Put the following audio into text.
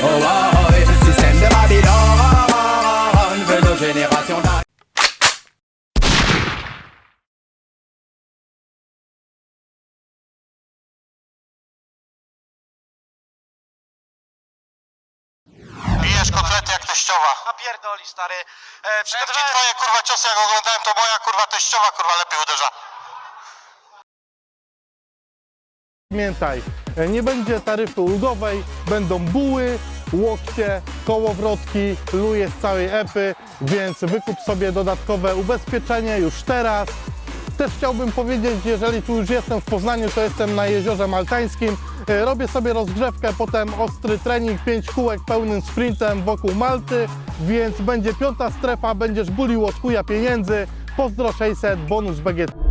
Oh, oh, oh, système de Babylone veut jak stary. E, Wszystkie twoje kurwa ciosy jak oglądałem, to moja kurwa teściowa kurwa lepiej uderza. Pamiętaj, e, nie będzie taryfy ulgowej, będą buły, łokcie, kołowrotki, luje z całej epy, więc wykup sobie dodatkowe ubezpieczenie już teraz. Też chciałbym powiedzieć, jeżeli tu już jestem w Poznaniu, to jestem na Jeziorze Maltańskim. E, Robię sobie rozgrzewkę, potem ostry trening, 5 kółek pełnym sprintem wokół Malty, więc będzie piąta strefa, będziesz bulił od chuja pieniędzy. Pozdro 600, bonus BGT.